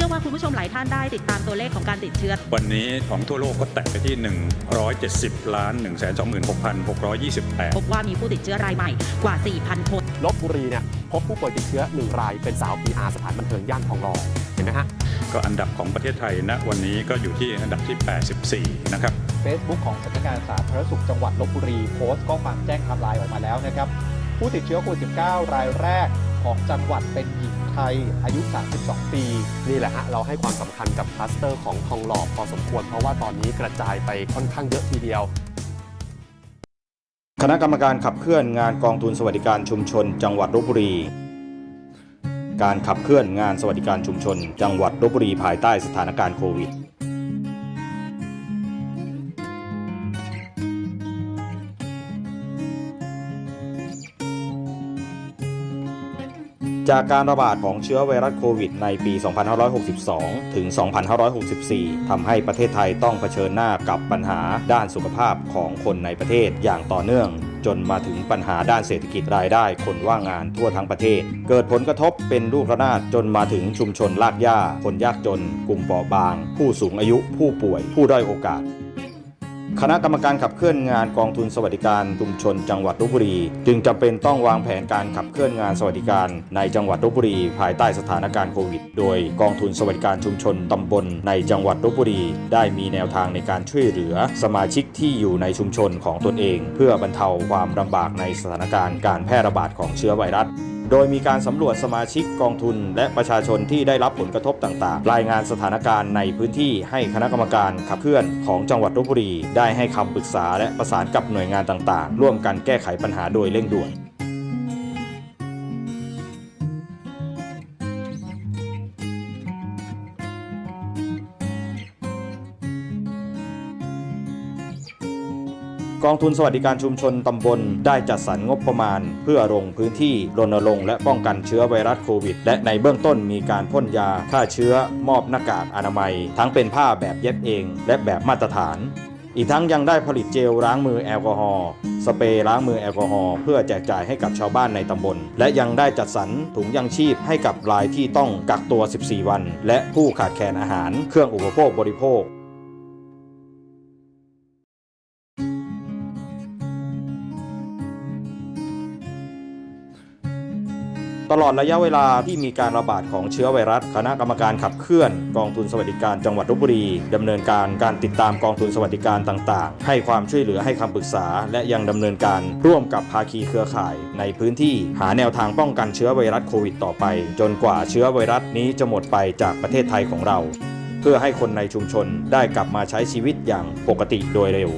ชื่อว่าคุณผู้ชมหลายท่านได้ติดตามตัวเลขของการติดเชื้อ วันนี้ของทั่วโลกก็แตะไปที่ 170 ล้าน 1 2 6 6 2 8 พบว่ามีผู้ติดเชื้อรายใหม่กว่า 4,000 คนลบบุรีเนี่ยพบผู้ป่วยติดเชื้อ 1 รายเป็นสาว PR สถานบันเทิงย่านทองหล่อเห็นไหมฮะก็อันดับของประเทศไทยณวันนี้ก็อยู่ที่อันดับที่ 84 นะครับ Facebook ของสำนักงานสาธารณสุขจังหวัดลบบุรีโพสต์ข้อความแจ้งไทม์ไลน์ออกมาแล้วนะครับผู้ติดเชื้อโควิด -19 รายแรก ของจังหวัดเป็นหญิงไทยอายุ 32 ปี นี่แหละฮะ เราให้ความสำคัญกับคลัสเตอร์ของทองหล่อพอสมควร เพราะว่าตอนนี้กระจายไปค่อนข้างเยอะทีเดียว คณะกรรมการขับเคลื่อนงานกองทุนสวัสดิการชุมชน จังหวัดลบบุรี การขับเคลื่อนงานสวัสดิการชุมชน จังหวัดลบบุรีภายใต้สถานการณ์โควิด จากการระบาดของเชื้อไวรัสโควิดในปี 2562 ถึง 2564 ทำให้ประเทศไทยต้องเผชิญหน้ากับปัญหาด้านสุขภาพของคนในประเทศอย่างต่อเนื่อง จนมาถึงปัญหาด้านเศรษฐกิจรายได้ คนว่างงานทั่วทั้งประเทศ เกิดผลกระทบเป็นลูกระนาดจนมาถึงชุมชนลากย่าคนยากจน กลุ่มเปราะบาง ผู้สูงอายุ ผู้ป่วย ผู้ด้อยโอกาส คณะกรรมการขับเคลื่อนงานกองทุนสวัสดิการชุมชนจังหวัดลบบุรี จึงจำเป็นต้องวางแผนการขับเคลื่อนงานสวัสดิการในจังหวัดลบบุรี ภายใต้สถานการณ์โควิด โดยกองทุนสวัสดิการชุมชนตำบลในจังหวัดลบบุรี ได้มีแนวทางในการช่วยเหลือ สมาชิกที่อยู่ในชุมชนของตนเอง เพื่อบรรเทาความลำบากในสถานการณ์การแพร่ระบาดของเชื้อไวรัส โดยมีการสำรวจสมาชิกกองทุน และประชาชนที่ได้รับผลกระทบต่างๆ รายงานสถานการณ์ในพื้นที่ให้คณะกรรมการขับเคลื่อนของจังหวัดลบบุรี ได้ให้คำปรึกษาและประสานกับหน่วยงานต่างๆ ร่วมกันแก้ไขปัญหาโดยเร่งด่วน กองทุนสวัสดิการชุมชนตำบล ได้จัดสรรงบประมาณ เพื่อลงพื้นที่รณรงค์และป้องกันเชื้อไวรัสโควิด และในเบื้องต้นมีการพ่นยาฆ่าเชื้อมอบหน้ากากอนามัย ทั้งเป็นผ้าแบบเย็บเอง และแบบมาตรฐาน อีกทั้งยังได้ผลิตเจลล้างมือแอลกอฮอล์สเปรย์ล้างมือแอลกอฮอล์เพื่อแจกจ่ายให้กับชาวบ้านในตำบล และยังได้จัดสรรถุงยังชีพให้กับรายที่ต้องกักตัว 14 วัน และผู้ขาดแคลนอาหาร เครื่องอุปโภคบริโภค ตลอดระยะเวลาที่มีการระบาดของเชื้อไวรัส คณะกรรมการขับเคลื่อน กองทุนสวัสดิการจังหวัดลบบุรีดำเนินการการติดตามกองทุนสวัสดิการต่างๆ ให้ความช่วยเหลือให้คำปรึกษา และยังดำเนินการร่วมกับภาคีเครือข่าย ในพื้นที่หาแนวทางป้องกันเชื้อไวรัสโควิดต่อไป จนกว่าเชื้อไวรัสนี้จะหมดไปจากประเทศไทยของเรา เพื่อให้คนในชุมชนได้กลับมาใช้ชีวิตอย่างปกติโดยเร็ว